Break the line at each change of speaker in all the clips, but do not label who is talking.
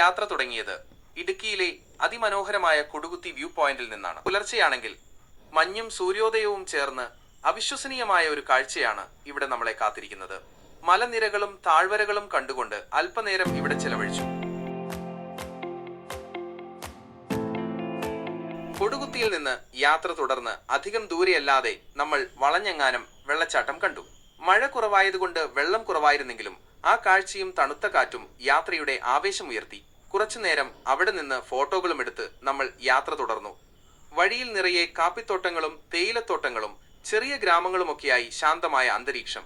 യാത്ര തുടങ്ങിയത് ഇടുക്കിയിലെ അതിമനോഹരമായ കൊടുകുത്തി വ്യൂ പോയിന്റിൽ നിന്നാണ്. പുലർച്ചെയാണെങ്കിൽ മഞ്ഞും സൂര്യോദയവും ചേർന്ന് അവിശ്വസനീയമായ ഒരു കാഴ്ചയാണ് ഇവിടെ നമ്മളെ കാത്തിരിക്കുന്നത്. മലനിരകളും താഴ്വരകളും കണ്ടുകൊണ്ട് അല്പനേരം ഇവിടെ ചെലവഴിച്ചു. കൊടുകുത്തിയിൽ നിന്ന് യാത്ര തുടർന്ന് അധികം ദൂരെയല്ലാതെ നമ്മൾ വളഞ്ഞെങ്ങാനും വെള്ളച്ചാട്ടം കണ്ടു. മഴ കുറവായതുകൊണ്ട് വെള്ളം കുറവായിരുന്നെങ്കിലും ആ കാഴ്ചയും തണുത്ത കാറ്റും യാത്രയുടെ ആവേശമുയർത്തി. കുറച്ചുനേരം അവിടെ നിന്ന് ഫോട്ടോകളും എടുത്ത് നമ്മൾ യാത്ര തുടർന്നു. വഴിയിൽ നിറയെ കാപ്പിത്തോട്ടങ്ങളും തേയിലത്തോട്ടങ്ങളും ചെറിയ ഗ്രാമങ്ങളുമൊക്കെയായി ശാന്തമായ അന്തരീക്ഷം.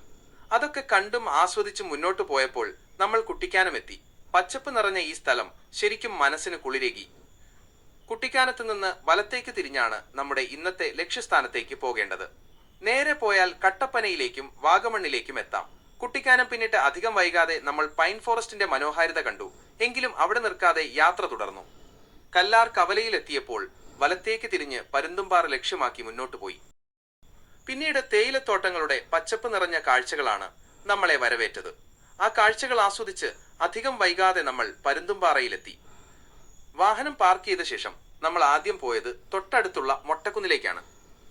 അതൊക്കെ കണ്ടും ആസ്വദിച്ചും മുന്നോട്ടു പോയപ്പോൾ നമ്മൾ കുട്ടിക്കാനമെത്തി. പച്ചപ്പ് നിറഞ്ഞ ഈ സ്ഥലം ശരിക്കും മനസ്സിന് കുളിരേകി. കുട്ടിക്കാനത്ത് നിന്ന് വലത്തേക്ക് തിരിഞ്ഞാണ് നമ്മുടെ ഇന്നത്തെ ലക്ഷ്യസ്ഥാനത്തേക്ക് പോകേണ്ടത്. നേരെ പോയാൽ കട്ടപ്പനയിലേക്കും വാഗമണ്ണിലേക്കും എത്താം. കുട്ടിക്കാനം പിന്നിട്ട് അധികം വൈകാതെ നമ്മൾ പൈൻ ഫോറസ്റ്റിന്റെ മനോഹാരിത കണ്ടു. എങ്കിലും അവിടെ നിൽക്കാതെ യാത്ര തുടർന്നു. കല്ലാർ കവലയിലെത്തിയപ്പോൾ വലത്തേക്ക് തിരിഞ്ഞ് പരുന്തുംപാറ ലക്ഷ്യമാക്കി മുന്നോട്ടു പോയി. പിന്നീട് തേയിലത്തോട്ടങ്ങളുടെ പച്ചപ്പ് നിറഞ്ഞ കാഴ്ചകളാണ് നമ്മളെ വരവേറ്റത്. ആ കാഴ്ചകൾ ആസ്വദിച്ച് അധികം വൈകാതെ നമ്മൾ പരുന്തുംപാറയിലെത്തി. വാഹനം പാർക്ക് ചെയ്ത ശേഷം നമ്മൾ ആദ്യം പോയത് തൊട്ടടുത്തുള്ള മൊട്ടക്കുന്നിലേക്കാണ്.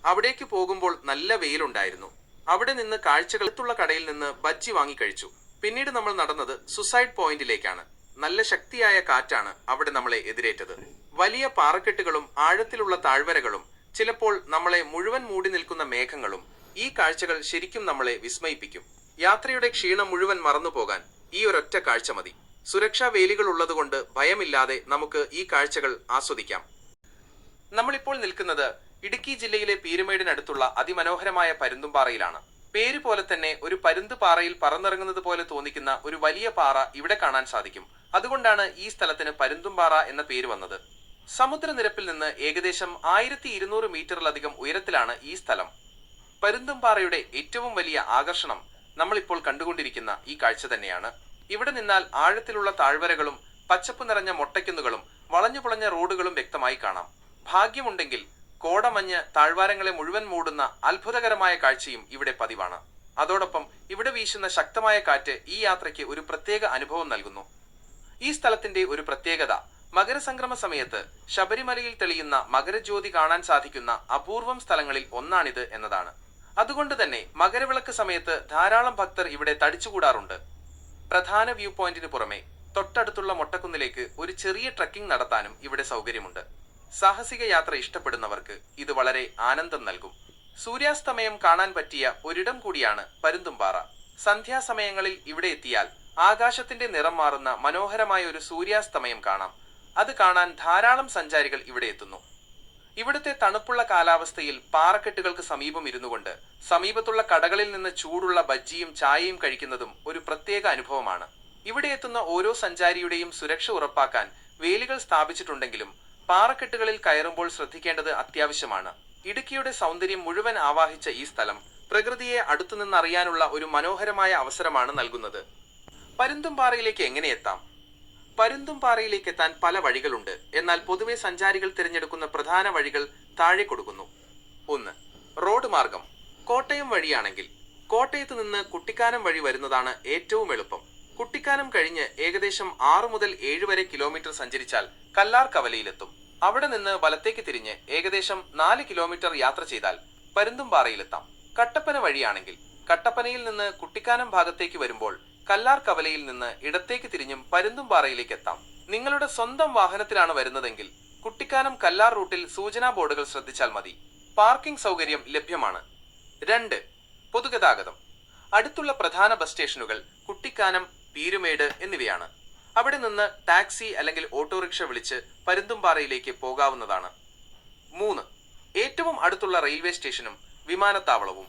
അവിടേക്ക് പോകുമ്പോൾ നല്ല വെയിലുണ്ടായിരുന്നു. അവിടെ നിന്ന് കാഴ്ചകൾ കാഴ്ചകളെത്തുള്ള കടയിൽ നിന്ന് ബജ്ജി വാങ്ങിക്കഴിച്ചു പിന്നീട് നമ്മൾ നടന്നത് സുസൈഡ് പോയിന്റിലേക്കാണ് നല്ല ശക്തിയായ കാറ്റാണ് അവിടെ നമ്മളെ എതിരേറ്റത്. വലിയ പാറക്കെട്ടുകളും ആഴത്തിലുള്ള താഴ്വരകളും ചിലപ്പോൾ നമ്മളെ മുഴുവൻ മൂടി നിൽക്കുന്ന മേഘങ്ങളും ഈ കാഴ്ചകൾ ശരിക്കും നമ്മളെ വിസ്മയിപ്പിക്കും. യാത്രയുടെ ക്ഷീണം മുഴുവൻ മറന്നു പോകാൻ ഈ ഒരൊറ്റ കാഴ്ച മതി. സുരക്ഷാ വേലികൾ ഉള്ളതുകൊണ്ട് ഭയമില്ലാതെ നമുക്ക് ഈ കാഴ്ചകൾ ആസ്വദിക്കാം. നമ്മളിപ്പോൾ നിൽക്കുന്നത് ഇടുക്കി ജില്ലയിലെ പീരുമേടിനടുത്തുള്ള അതിമനോഹരമായ പരുന്തുംപാറയിലാണ്. പേര് പോലെ തന്നെ ഒരു പരുന്ത് പാറയിൽ പറന്നിറങ്ങുന്നത് പോലെ തോന്നിക്കുന്ന ഒരു വലിയ പാറ ഇവിടെ കാണാൻ സാധിക്കും. അതുകൊണ്ടാണ് ഈ സ്ഥലത്തിന് പരുന്തുംപാറ എന്ന പേര് വന്നത്. സമുദ്രനിരപ്പിൽ നിന്ന് ഏകദേശം ആയിരത്തി ഇരുന്നൂറ് മീറ്ററിലധികം ഉയരത്തിലാണ് ഈ സ്ഥലം. പരുന്തുംപാറയുടെ ഏറ്റവും വലിയ ആകർഷണം നമ്മളിപ്പോൾ കണ്ടുകൊണ്ടിരിക്കുന്ന ഈ കാഴ്ച തന്നെയാണ്. ഇവിടെ നിന്നാൽ ആഴത്തിലുള്ള താഴ്വരകളും പച്ചപ്പ് നിറഞ്ഞ മൊട്ടയ്ക്കുന്നുകളും വളഞ്ഞു പുളഞ്ഞ റോഡുകളും വ്യക്തമായി കാണാം. ഭാഗ്യമുണ്ടെങ്കിൽ കോടമഞ്ഞ് താഴ്വാരങ്ങളെ മുഴുവൻ മൂടുന്ന അത്ഭുതകരമായ കാഴ്ചയും ഇവിടെ പതിവാണ്. അതോടൊപ്പം ഇവിടെ വീശുന്ന ശക്തമായ കാറ്റ് ഈ യാത്രയ്ക്ക് ഒരു പ്രത്യേക അനുഭവം നൽകുന്നു. ഈ സ്ഥലത്തിന്റെ ഒരു പ്രത്യേകത മകരസംക്രമ സമയത്ത് ശബരിമലയിൽ തെളിയുന്ന മകരജ്യോതി കാണാൻ സാധിക്കുന്ന അപൂർവം സ്ഥലങ്ങളിൽ ഒന്നാണിത് എന്നതാണ്. അതുകൊണ്ട് തന്നെ മകരവിളക്ക് സമയത്ത് ധാരാളം ഭക്തർ ഇവിടെ തടിച്ചുകൂടാറുണ്ട്. പ്രധാന വ്യൂ പോയിന്റിന് പുറമെ തൊട്ടടുത്തുള്ള മൊട്ടക്കുന്നിലേക്ക് ഒരു ചെറിയ ട്രക്കിംഗ് നടത്താനും ഇവിടെ സൗകര്യമുണ്ട്. സാഹസിക യാത്ര ഇഷ്ടപ്പെടുന്നവർക്ക് ഇത് വളരെ ആനന്ദം നൽകും. സൂര്യാസ്തമയം കാണാൻ പറ്റിയ ഒരിടം കൂടിയാണ് പരുന്തുംപാറ. സന്ധ്യാസമയങ്ങളിൽ ഇവിടെ എത്തിയാൽ ആകാശത്തിന്റെ നിറം മാറുന്ന മനോഹരമായ ഒരു സൂര്യാസ്തമയം കാണാം. അത് കാണാൻ ധാരാളം സഞ്ചാരികൾ ഇവിടെ എത്തുന്നു. ഇവിടുത്തെ തണുപ്പുള്ള കാലാവസ്ഥയിൽ പാറക്കെട്ടുകൾക്ക് സമീപം ഇരുന്നുകൊണ്ട് സമീപത്തുള്ള കടകളിൽ നിന്ന് ചൂടുള്ള ബജ്ജിയും ചായയും കഴിക്കുന്നതും ഒരു പ്രത്യേക അനുഭവമാണ്. ഇവിടെ എത്തുന്ന ഓരോ സഞ്ചാരിയുടെയും സുരക്ഷ ഉറപ്പാക്കാൻ വേലികൾ സ്ഥാപിച്ചിട്ടുണ്ടെങ്കിലും പാറക്കെട്ടുകളിൽ കയറുമ്പോൾ ശ്രദ്ധിക്കേണ്ടത് അത്യാവശ്യമാണ്. ഇടുക്കിയുടെ സൗന്ദര്യം മുഴുവൻ ആവാഹിച്ച ഈ സ്ഥലം പ്രകൃതിയെ അടുത്തുനിന്നറിയാനുള്ള ഒരു മനോഹരമായ അവസരമാണ് നൽകുന്നത്. പരുന്തുംപാറയിലേക്ക് എങ്ങനെ എത്താം? പരുന്തുംപാറയിലേക്ക് എത്താൻ പല വഴികളുണ്ട്. എന്നാൽ പൊതുവെ സഞ്ചാരികൾ തിരഞ്ഞെടുക്കുന്ന പ്രധാന വഴികൾ താഴെ കൊടുക്കുന്നു. ഒന്ന് റോഡ് മാർഗം. കോട്ടയം വഴിയാണെങ്കിൽ കോട്ടയത്ത് നിന്ന് കുട്ടിക്കാനം വഴി വരുന്നതാണ് ഏറ്റവും എളുപ്പം. കുട്ടിക്കാനം കഴിഞ്ഞ് ഏകദേശം ആറ് മുതൽ ഏഴ് വരെ കിലോമീറ്റർ സഞ്ചരിച്ചാൽ കല്ലാർ കവലയിലെത്തും. അവിടെ നിന്ന് വലത്തേക്ക് തിരിഞ്ഞ് ഏകദേശം നാല് കിലോമീറ്റർ യാത്ര ചെയ്താൽ പരുന്തുംപാറയിലെത്താം. കട്ടപ്പന വഴിയാണെങ്കിൽ കട്ടപ്പനയിൽ നിന്ന് കുട്ടിക്കാനം ഭാഗത്തേക്ക് വരുമ്പോൾ കല്ലാർ കവലയിൽ നിന്ന് ഇടത്തേക്ക് തിരിഞ്ഞും പരുന്തുംപാറയിലേക്ക് എത്താം നിങ്ങളുടെ സ്വന്തം വാഹനത്തിലാണ് വരുന്നതെങ്കിൽ കുട്ടിക്കാനം കല്ലാർ റൂട്ടിൽ സൂചനാ ബോർഡുകൾ ശ്രദ്ധിച്ചാൽ മതി. പാർക്കിംഗ് സൗകര്യം ലഭ്യമാണ്. രണ്ട് പൊതുഗതാഗതം. അടുത്തുള്ള പ്രധാന ബസ് സ്റ്റേഷനുകൾ കുട്ടിക്കാനം പീരുമേട് എന്നിവയാണ്. അവിടെ നിന്ന് ടാക്സി അല്ലെങ്കിൽ ഓട്ടോറിക്ഷ വിളിച്ച് പരുന്തുംപാറയിലേക്ക് പോകാവുന്നതാണ്. മൂന്ന് ഏറ്റവും അടുത്തുള്ള റെയിൽവേ സ്റ്റേഷനും വിമാനത്താവളവും.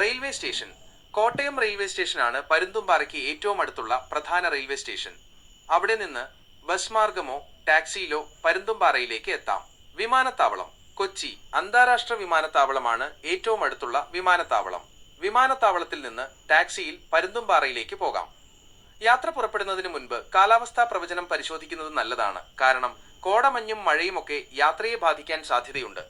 റെയിൽവേ സ്റ്റേഷൻ കോട്ടയം റെയിൽവേ സ്റ്റേഷനാണ് പരുന്തുംപാറയ്ക്ക് ഏറ്റവും അടുത്തുള്ള പ്രധാന റെയിൽവേ സ്റ്റേഷൻ. അവിടെ നിന്ന് ബസ് മാർഗമോ ടാക്സിയിലോ പരുന്തുംപാറയിലേക്ക് എത്താം. വിമാനത്താവളം കൊച്ചി അന്താരാഷ്ട്ര വിമാനത്താവളമാണ് ഏറ്റവും അടുത്തുള്ള വിമാനത്താവളം. വിമാനത്താവളത്തിൽ നിന്ന് ടാക്സിയിൽ പരുന്തുംപാറയിലേക്ക് പോകാം. യാത്ര പുറപ്പെടുന്നതിന് മുൻപ് കാലാവസ്ഥാ പ്രവചനം പരിശോധിക്കുന്നത് നല്ലതാണ്. കാരണം കോടമഞ്ഞും മഴയുമൊക്കെ യാത്രയെ ബാധിക്കാൻ സാധ്യതയുണ്ട്.